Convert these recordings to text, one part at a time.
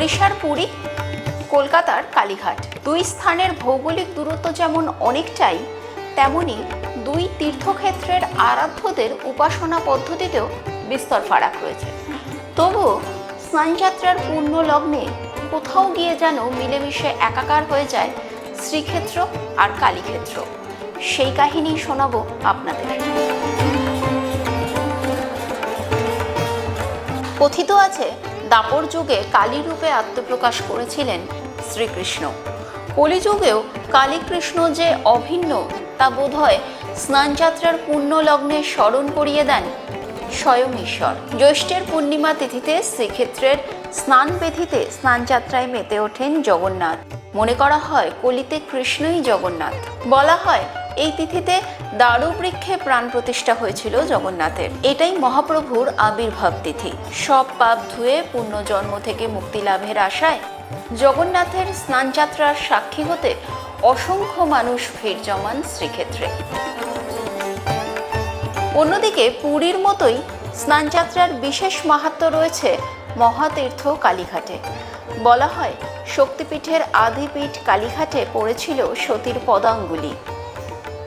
ওড়িশার পুরী, কলকাতার কালীঘাট। দুই স্থানের ভৌগোলিক দূরত্ব যেমন অনেকটাই, তেমনি দুই তীর্থক্ষেত্রের আরাধ্যদের উপাসনা পদ্ধতিতেও বিস্তর ফারাক রয়েছে। তবুও স্নানযাত্রার পূর্ণ লগ্নে কোথাও গিয়ে যেন মিলেমিশে একাকার হয়ে যায় শ্রীক্ষেত্র আর কালীক্ষেত্র। সেই কাহিনী শোনাবো আপনাদের। কথিত আছে দাপর যুগে কালী রূপে আত্মপ্রকাশ করেছিলেন শ্রীকৃষ্ণ। কলিযুগেও কালীকৃষ্ণ যে অভিন্ন, তা বোধহয় স্নানযাত্রার পুণ্য লগ্নে স্মরণ করিয়ে দেন স্বয়ং ঈশ্বর। জ্যৈষ্ঠের পূর্ণিমা তিথিতে শ্রীক্ষেত্রের স্নান বেধিতে স্নানযাত্রায় মেতে ওঠেন জগন্নাথ। মনে করা হয় কলিতে কৃষ্ণই জগন্নাথ। বলা হয় এই তিথিতে দারু বৃক্ষে প্রাণ প্রতিষ্ঠা হয়েছিল জগন্নাথের। এটাই মহাপ্রভুর আবির্ভাব তিথি। সব পাপ ধুয়ে পূর্ণ জন্ম থেকে মুক্তি লাভের আশায় জগন্নাথের স্নানযাত্রার সাক্ষী হতে অসংখ্য মানুষ ভিড় জমান শ্রীক্ষেত্রে। অন্যদিকে পুরীর মতোই স্নানযাত্রার বিশেষ মাহাত্ম্য রয়েছে মহাতীর্থ কালীঘাটে। বলা হয়, শক্তিপীঠের আদিপীঠ কালীঘাটে পড়েছিল সতীর পদাঙ্গুলি।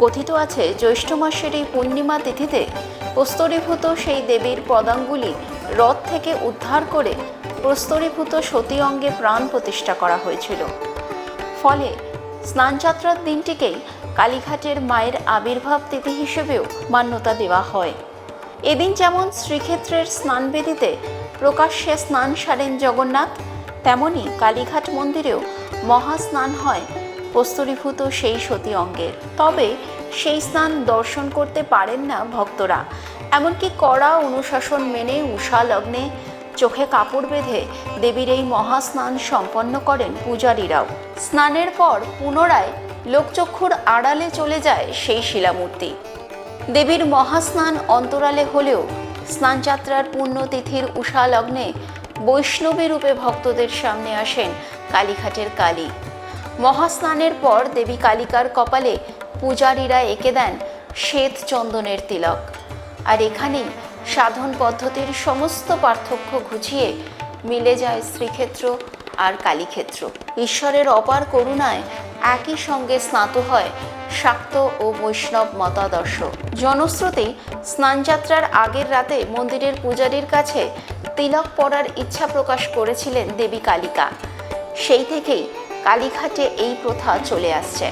কথিত আছে, জ্যৈষ্ঠ মাসের এই পূর্ণিমা তিথিতে প্রস্তরীভূত সেই দেবীর পদাঙ্গুলি রথ থেকে উদ্ধার করে প্রস্তরীভূত সতী অঙ্গে প্রাণ প্রতিষ্ঠা করা হয়েছিল। ফলে স্নানযাত্রার দিনটিকেই কালীঘাটের মায়ের আবির্ভাব তিথি হিসেবেও মান্যতা দেওয়া হয়। এদিন যেমন শ্রীক্ষেত্রের স্নানবেদিতে প্রকাশ্যে স্নান সারেন জগন্নাথ, তেমনি কালীঘাট মন্দিরেও মহাস্নান হয় প্রস্তরীভূত সেই সতী অঙ্গের তবে সেই স্নান দর্শন করতে পারেন না ভক্তরা। এমনকি কড়া অনুশাসন মেনে উষা লগ্নে চোখে কাপড় বেঁধে দেবীর এই মহাস্নান সম্পন্ন করেন পূজারীরাও। স্নানের পর পুনরায় লোকচক্ষুর আড়ালে চলে যায় সেই শিলামূর্তি। দেবীর মহাস্নান অন্তরালে হলেও স্নানযাত্রার পুণ্যতিথির উষা লগ্নে বৈষ্ণবী রূপে ভক্তদের সামনে আসেন কালীঘাটের কালী। মহাস্নানের পর দেবী কালিকার কপালে পূজারীরা এঁকে দেন শ্বেত চন্দনের তিলক। আর এখানেই সাধন পদ্ধতির সমস্ত পার্থক্য ঘুচিয়ে মিলে যায় শ্রীক্ষেত্র আর কালীক্ষেত্র। ঈশ্বরের অপার করুণায় একই সঙ্গে স্নাত হয় শাক্ত ও বৈষ্ণব মতাদর্শ। জনশ্রুতি স্নানযাত্রার আগের রাতে মন্দিরের পূজারীর কাছে তিলক পরার ইচ্ছা প্রকাশ করেছিলেন দেবী কালিকা। সেই থেকেই কালীঘাটে এই প্রথা চলে আসছে।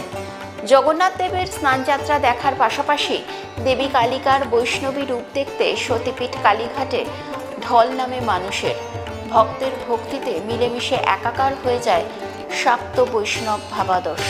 জগন্নাথ দেবের স্নানযাত্রা দেখার পাশাপাশি দেবী কালিকার বৈষ্ণবী রূপ দেখতে সতীপীঠ কালীঘাটে ঢল নামে মানুষের। ভক্তের ভক্তিতে মিলেমিশে একাকার হয়ে যায় শাক্ত বৈষ্ণব ভাবাদর্শ।